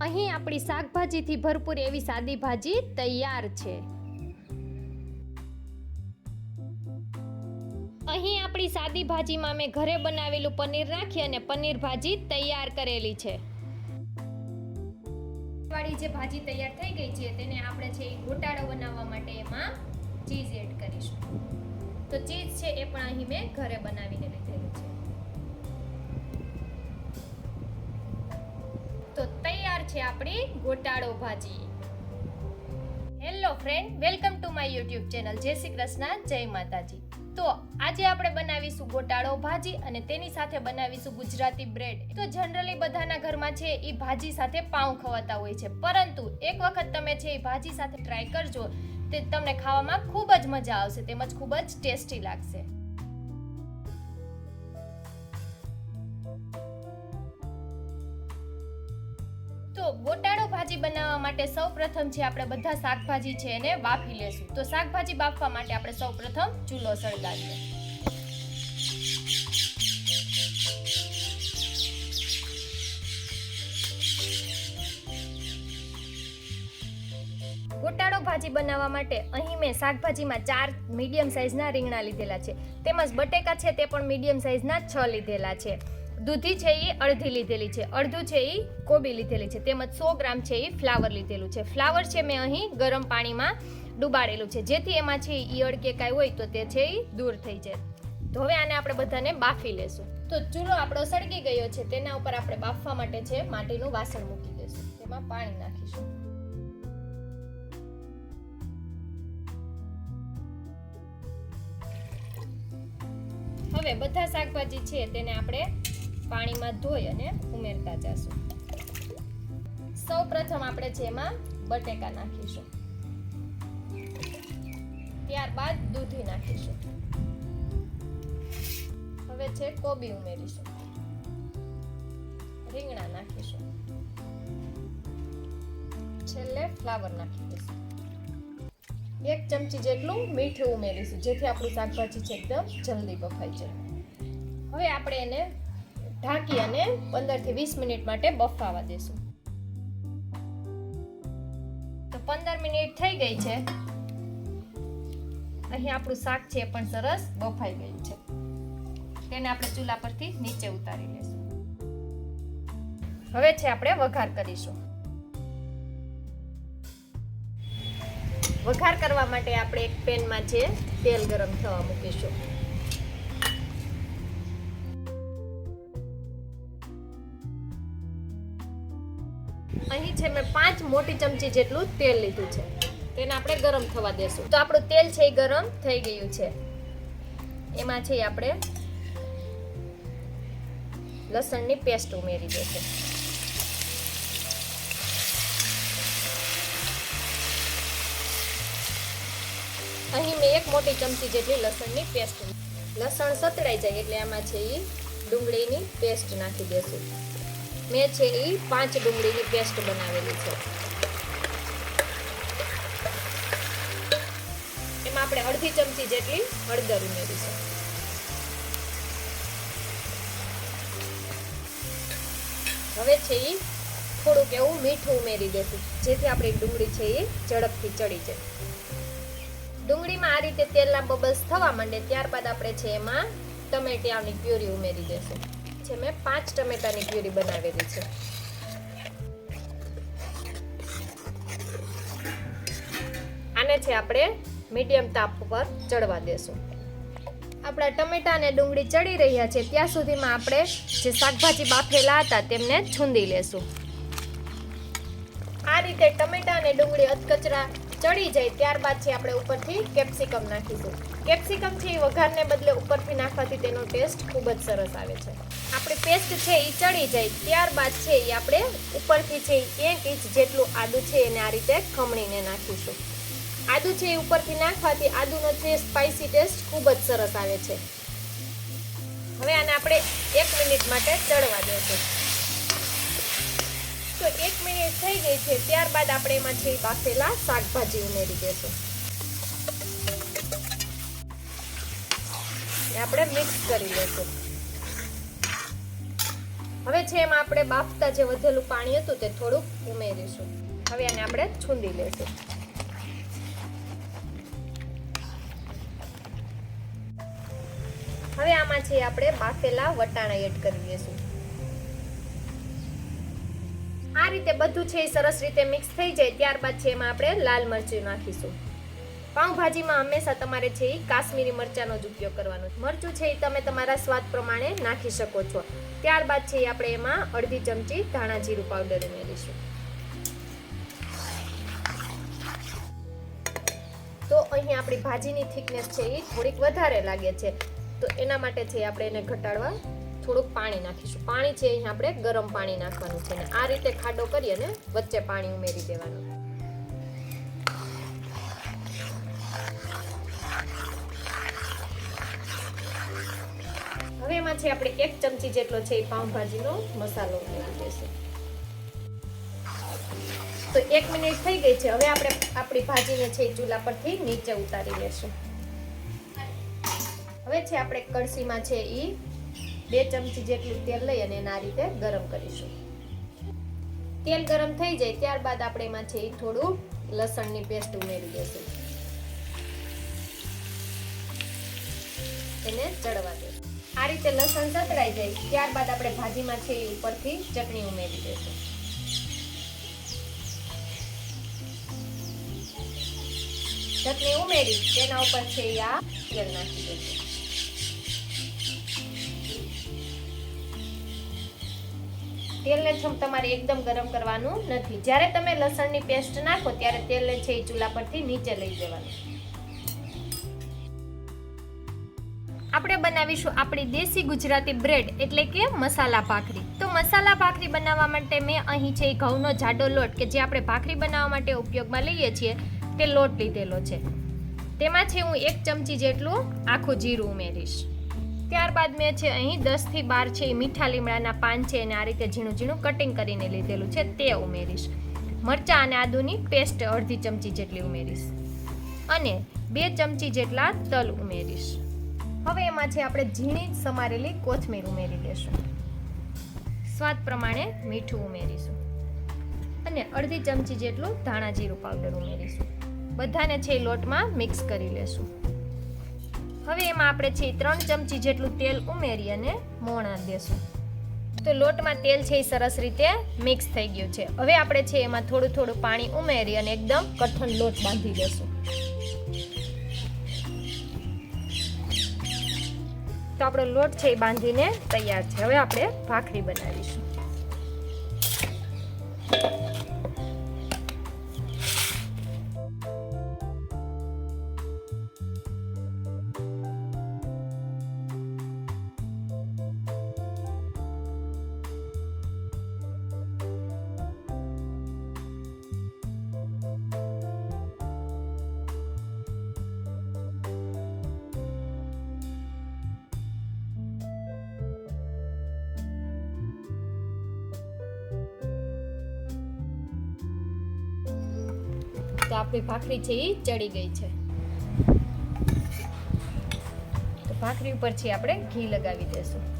અહીં આપણી શાકભાજીથી ભરપૂર એવી સાદી ભાજી તૈયાર છે. અહીં આપણી સાદી ભાજીમાં મેં ઘરે બનાવેલું પનીર રાખી અને પનીર ભાજી તૈયાર કરેલી છે. વાળી જે ભાજી તૈયાર થઈ ગઈ છે તેને આપણે છે એ ગોટાળો બનાવવા માટે એમાં ચીઝ એડ કરીશું. તો ચીઝ છે એ પણ અહીં મેં ઘરે બનાવીને લીધેલું છે. છે આપણી ગોટાળો ભાજી. Hello friend welcome to my YouTube channel જય શ્રી કૃષ્ણ, જય માતાજી. તો આજે આપણે બનાવીશું ગોટાળો ભાજી અને તેની સાથે બનાવીશું ગુજરાતી બ્રેડ તો જનરલી બધાના ઘરમાં છે એ ભાજી સાથે પાઉં ખવાતા હોય છે. પરંતુ એક વખત તમે છે એ ભાજી સાથે ટ્રાય કરજો, તે તમને ખાવામાં ખૂબ જ મજા આવશે, તેમજ ખૂબ જ ટેસ્ટી લાગશે. માટે સૌ પ્રથમ છે આપણે બધા શાકભાજી છે એને બાફી લેશું. તો શાકભાજી બાફવા માટે આપણે સૌ પ્રથમ ચૂલો સળગાવીએ. ગોટાળો ભાજી બનાવવા માટે અહીં મેં શાકભાજીમાં ચાર મીડિયમ સાઇઝના રીંગણા લીધેલા છે. તેમજ બટેકા છે તે પણ મીડિયમ સાઇઝના છ લીધેલા છે. દૂધી છે એ અડધી લીધેલી છે. અડધું છે એ કોબી લીધેલી છે. તેમજ સો ગ્રામ છે એ ફ્લાવર લીધેલું છે. ફ્લાવર છે મેં અહીં ગરમ પાણીમાં ડુબાડેલું છે. જેથી એમાં છે ઈયળ કે કાંઈ હોય તો તે છે એ દૂર થઈ જાય. તો હવે આને આપણે બધાને બાફી લેશું. તો ચૂલો આપણો સળગી ગયો છે. તેના ઉપર આપણે બાફવા માટે છે માટીનું વાસણ મૂકી દઈશું. તેમાં પાણી નાખીશું. હવે બધા શાકભાજી છે તેને આપણે પાણીમાં ધોઈ અને ઉમેરતા જશું. સૌ પ્રથમ આપણે એમાં બટેકા નાખીશું. ત્યારબાદ દૂધી નાખીશું. હવે છે કોબી ઉમેરીશું. રીંગણા નાખીશું. છેલ્લે ફ્લાવર નાખી દઈશું. એક ચમચી જેટલું મીઠું ઉમેરીશું, જેથી આપણું શાકભાજી છે એકદમ જલ્દી બફાઈ જાય. હવે આપણે એને ઢાંકી અને પંદરથી વીસ મિનિટ માટે બફાવા દેશું. તો પંદર મિનિટ થઈ ગઈ છે. અહીં આપણું શાક છે પણ સરસ બફાઈ ગયું છે. તેને આપણે ચૂલા પરથી નીચે ઉતારી લેશું. હવે છે આપણે વઘાર કરીશું. વઘાર કરવા માટે આપણે એક પેનમાં છે તેલ ગરમ થવા મૂકીશું. છે, મેં પાંચ મોટી ચમચી જેટલું તેલ લીધું છે. તેને આપણે ગરમ થવા દેશું. તો આપણું તેલ છે એ ગરમ થઈ ગયું છે. એમાં છે આપણે લસણની પેસ્ટ ઉમેરી દેશું. અહીં મેં એક મોટી ચમચી જેટલી લસણની પેસ્ટ લસણ સતળાઈ જાય એટલે આમાં છે એ ડુંગળીની પેસ્ટ નાખી દેશું. મેં છે એ પાંચ ડુંગળીની પેસ્ટ બનાવેલી છે. એમાં આપણે અડધી ચમચી જેટલી હળદર ઉમેરીશું હવે છે એ થોડુંક એવું મીઠું ઉમેરી દેશું, જેથી આપણી ડુંગળી છે એ ઝડપથી ચડી જાય. ડુંગળીમાં આ રીતે તેલના બબલ્સ થવા માંડે ત્યારબાદ આપણે છે એમાં ટમેટાની પ્યુરી ઉમેરી દેશું. છે. મેં પાંચ ટમેટાની પ્યુરી બનાવેલી છે. આને છે આપણે મીડિયમ તાપ પર ચડવા દેશું. આપણા ટમેટા અને ડુંગળી ચડી રહ્યા છે. ત્યાં સુધીમાં આપણે જે શાકભાજી બાફેલા હતા તેમને છૂંદી લેશું. આ રીતે ટમેટા અને ડુંગળી અધકચરા ચડી જાય ત્યારબાદ છે આપણે ઉપરથી કેપ્સિકમ નાખીશું. કેપ્સિકમ છે એ વઘારને બદલે ઉપરથી નાખવાથી તેનો ટેસ્ટ ખૂબ જ સરસ આવે છે. આપણી પેસ્ટ છે એ ચડી જાય. ત્યારબાદ છે એ આપણે ઉપરથી છે એ એક ઇંચ જેટલું આદું છે એને આ રીતે ખમણીને નાખીશું. આદુ છે એ ઉપરથી નાખવાથી આદુનો છે સ્પાઇસી ટેસ્ટ ખૂબ જ સરસ આવે છે. હવે આને આપણે એક મિનિટ માટે ચડવા દેશું. તો એક મિનિટ થઈ ગઈ છે, ત્યારબાદ આપણે એમાં છે બાફેલા શાકભાજી ઉમેરી દેશું. આપણે મિક્સ કરી લેશું. હવે છે આપણે બાફતા જે વધેલું પાણી હતું તે થોડુંક ઉમેરીશું. હવે આને આપણે છૂંદી લેશું. હવે આમાં છે આપણે બાફેલા વટાણા એડ કરી દઈશું. આ રીતે બધું છે એ સરસ રીતે મિક્સ થઈ જાય, ત્યારબાદ છે એમાં આપણે લાલ મરચું નાખીશું. પાઉંભાજીમાં હંમેશા તમારે છે એ કાશ્મીરી મરચાંનો જ ઉપયોગ કરવાનો. મરચું છે એ તમે તમારા સ્વાદ પ્રમાણે નાખી શકો છો. ત્યારબાદ છે આપણે એમાં અડધી ચમચી ધાણા જીરું પાવડર ઉમેરીશું. તો અહીં આપણી ભાજીની થિકનેસ છે એ થોડીક વધારે લાગે છે. તો એના માટે છે આપણે એને ઘટાડવા થોડુંક પાણી નાખીશું. પાણી છે અહીં આપણે ગરમ પાણી નાખવાનું છે ને આ રીતે ખાડો કરી અને વચ્ચે પાણી ઉમેરી દેવાનું. હવે એમાં છે આપણે એક ચમચી જેટલો છે એ પાઉંભાજીનો મસાલો ઉમેરી દઈશું. તો એક મિનિટ થઈ ગઈ છે. હવે આપણે આપણી ભાજીને છે ચૂલા પરથી નીચે ઉતારી લેશું. હવે છે આપણે કળશીમાં છે એ બે ચમચી જેટલું તેલ લઈ અને એના રીતે ગરમ કરીશું. તેલ ગરમ થઈ જાય ત્યારબાદ આપણે એમાં છે એ થોડું લસણની પેસ્ટ ઉમેરી દઈશું. એને ચડવા દઈશું. આ રીતે લસણ સતરાઈ જાય, ત્યારબાદ આપણે ભાજીમાં છે એ ઉપરથી ચટણી ઉમેરી દઈશું. ચટણી ઉમેરી, તેના ઉપર છે એ આ તેલ નાખી દઈશું. તેલને છમ તમારે એકદમ ગરમ કરવાનું નથી. જ્યારે તમે લસણની પેસ્ટ નાખો, ત્યારે તેલને છે એ ચૂલા પરથી નીચે લઈ જવાનું. આપણે બનાવીશું આપણી દેશી ગુજરાતી બ્રેડ, એટલે કે મસાલા ભાખરી. તો મસાલા ભાખરી બનાવવા માટે મેં અહીં છે ઘઉંનો જાડો લોટ, કે જે આપણે ભાખરી બનાવવા માટે ઉપયોગમાં લઈએ છીએ, તે લોટ લીધેલો છે. તેમાં છે હું એક ચમચી જેટલું આખું જીરું ઉમેરીશ. ત્યારબાદ મેં છે અહીં દસથી બાર છે એ મીઠા લીમડાના પાન છે અને આ રીતે ઝીણું ઝીણું કટિંગ કરીને લીધેલું છે, તે ઉમેરીશ. મરચાં અને આદુની પેસ્ટ અડધી ચમચી જેટલી ઉમેરીશ. અને બે ચમચી જેટલા તલ ઉમેરીશ. એમાં છે આપણે ઝીણી સમારેલી કોથમીર ઉમેરી દેશું સ્વાદ પ્રમાણે મીઠું ઉમેરીશું. અને અડધી ચમચી જેટલું ધાણા જીરું પાવડર ઉમેરીશું. બધાને છે લોટમાં મિક્સ કરી લેશું. હવે એમાં આપણે છે ત્રણ ચમચી જેટલું તેલ ઉમેરી અને મોણા દેશું. તો લોટમાં તેલ છે એ સરસ રીતે મિક્સ થઈ ગયું છે. હવે આપણે છે એમાં થોડું થોડું પાણી ઉમેરી અને એકદમ કઠણ લોટ બાંધી દેશું તો આપણો લોટ છે એ બાંધીને તૈયાર છે. હવે આપણે ભાખરી બનાવીશું. તો આપણી ભાખરી છે એ ચડી ગઈ છે. તો ભાખરી ઉપર છે આપણે ઘી લગાવી દેશું.